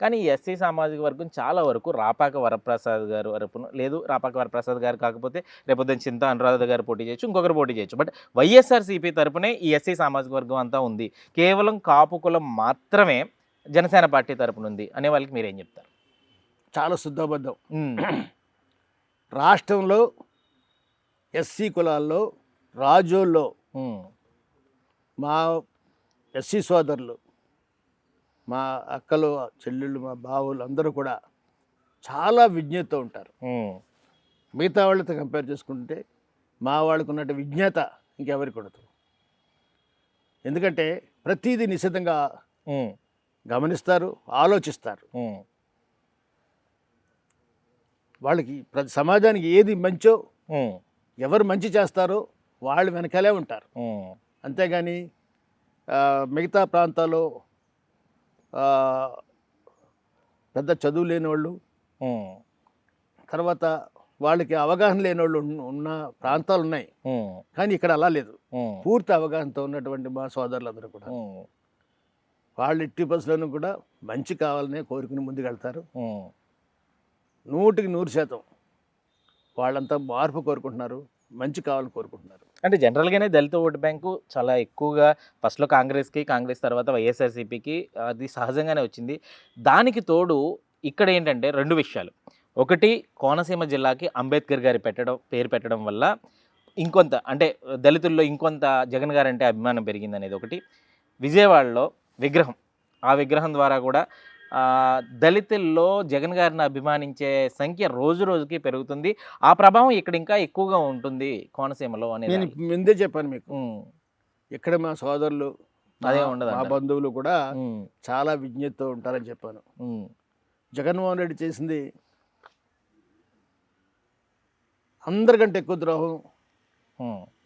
కానీ ఈ ఎస్సీ సామాజిక వర్గం చాలా వరకు రాపాక వరప్రసాద్ గారు వరపున లేదు రాపాక వరప్రసాద్ గారు కాకపోతే రేపొద్దున చింత అనురాధ గారు పోటీ చేయొచ్చు ఇంకొకరు పోటీ చేయొచ్చు. బట్ వైఎస్ఆర్సీపీ తరపునే ఈ ఎస్సీ సామాజిక వర్గం అంతా ఉంది. కేవలం కాపు కులం మాత్రమే జనసేన పార్టీ తరపున ఉంది అనే వాళ్ళకి మీరేం చెప్తారు? చాలా శుద్ధబద్ధం. రాష్ట్రంలో ఎస్సీ కులాల్లో రాజోల్లో మా ఎస్సీ సోదరులు మా అక్కలు చెల్లెళ్ళు మా బావులు అందరూ కూడా చాలా విజ్ఞతతో ఉంటారు. మిగతా వాళ్ళతో కంపేర్ చేసుకుంటే మా వాళ్ళకు ఉన్నట్టు విజ్ఞత ఇంకెవరికి ఉండదు. ఎందుకంటే ప్రతిదీ నిశ్చితంగా గమనిస్తారు ఆలోచిస్తారు. వాళ్ళకి ప్రతి సమాజానికి ఏది మంచో ఎవరు మంచి చేస్తారో వాళ్ళు వెనకాలే ఉంటారు. అంతేగాని మిగతా ప్రాంతాల్లో పెద్ద చదువు లేని వాళ్ళు తర్వాత వాళ్ళకి అవగాహన లేని వాళ్ళు ఉన్న- ప్రాంతాలు ఉన్నాయి కానీ ఇక్కడ అలా లేదు. పూర్తి అవగాహనతో ఉన్నటువంటి మా సోదరులందరూ కూడా. వాళ్ళు ఎట్టి బస్సులను కూడా మంచి కావాలనే కోరుకుని ముందుకెళ్తారు. నూటికి నూరు శాతం వాళ్ళంతా మార్పు కోరుకుంటున్నారు మంచి కావాలని కోరుకుంటున్నారు. అంటే జనరల్గానే దళిత ఓటు బ్యాంకు చాలా ఎక్కువగా ఫస్ట్లో కాంగ్రెస్కి కాంగ్రెస్ తర్వాత వైఎస్ఆర్సీపీకి అది సహజంగానే వచ్చింది. దానికి తోడు ఇక్కడ ఏంటంటే రెండు విషయాలు. ఒకటి కోనసీమ జిల్లాకి అంబేద్కర్ గారి పెట్టడం పేరు పెట్టడం వల్ల ఇంకొంత అంటే దళితుల్లో ఇంకొంత జగన్ గారంటే అభిమానం పెరిగింది అనేది ఒకటి. విజయవాడలో విగ్రహం ఆ విగ్రహం ద్వారా కూడా దళితుల్లో జగన్ గారిని అభిమానించే సంఖ్య రోజు రోజుకి పెరుగుతుంది. ఆ ప్రభావం ఇక్కడ ఇంకా ఎక్కువగా ఉంటుంది కోనసీమలో అనేది నేను ముందే చెప్పాను మీకు. ఇక్కడ మా సోదరులు అదే ఉండదు మా. బంధువులు కూడా చాలా విజ్ఞతతో ఉంటారని చెప్పాను. జగన్మోహన్ రెడ్డి చేసింది అందరికంటే ఎక్కువ ద్రోహం.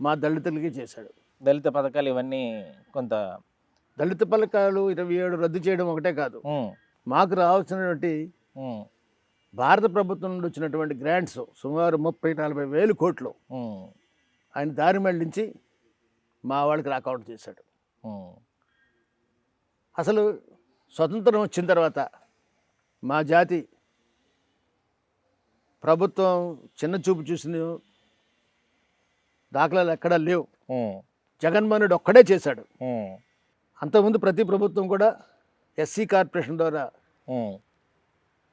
మా దళితులకి చేశాడు. దళిత పథకాలు ఇవన్నీ కొంత దళిత పథకాలు ఇరవై ఏడు రద్దు చేయడం ఒకటే కాదు. మాకు రావాల్సినటువంటి భారత ప్రభుత్వం నుండి వచ్చినటువంటి గ్రాంట్స్ సుమారు ముప్పై నలభై వేలు కోట్లు. ఆయన దారి మళ్ళించి మా వాళ్ళకి అకౌంట్ చేశాడు. అసలు స్వతంత్రం వచ్చిన తర్వాత మా జాతి ప్రభుత్వం చిన్న చూపు చూసిన దాఖలాలు ఎక్కడా లేవు. ఉమ్, జగన్మోహన్ రెడ్డి ఒక్కడే చేశాడు. అంతకుముందు ప్రతి ప్రభుత్వం కూడా ఎస్సీ కార్పొరేషన్ ద్వారా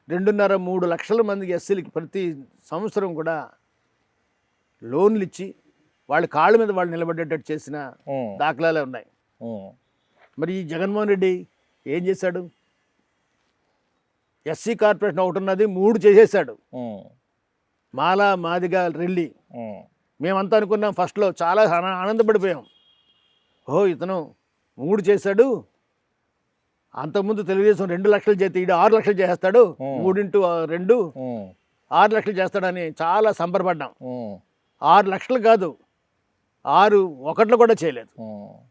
రెండున్నర మూడు లక్షల మందికి ఎస్సీలకి ప్రతి సంవత్సరం కూడా లోన్లు ఇచ్చి వాళ్ళ కాళ్ళ మీద వాళ్ళు నిలబడేటట్టు చేసిన దాఖలాలే ఉన్నాయి. మరి ఈ జగన్మోహన్ రెడ్డి ఏం చేశాడు? ఎస్సీ కార్పొరేషన్ ఒకటి ఉన్నది మూడు చేసేసాడు మాలా మాదిగా రెల్లి మేమంతా అనుకున్నాం ఫస్ట్లో చాలా ఆన- ఆనందపడిపోయాం. ఓ ఇతను మూడు చేశాడు అంతకుముందు తెలుగుదేశం రెండు లక్షలు చేస్తే ఈడు ఆరు లక్షలు చేస్తాడు. మూడింటూ రెండు ఆరు లక్షలు చేస్తాడని చాలా సంబరపడ్డాం ఆరు లక్షలు కాదు ఆరు ఒకట్లు కూడా చేయలేదు.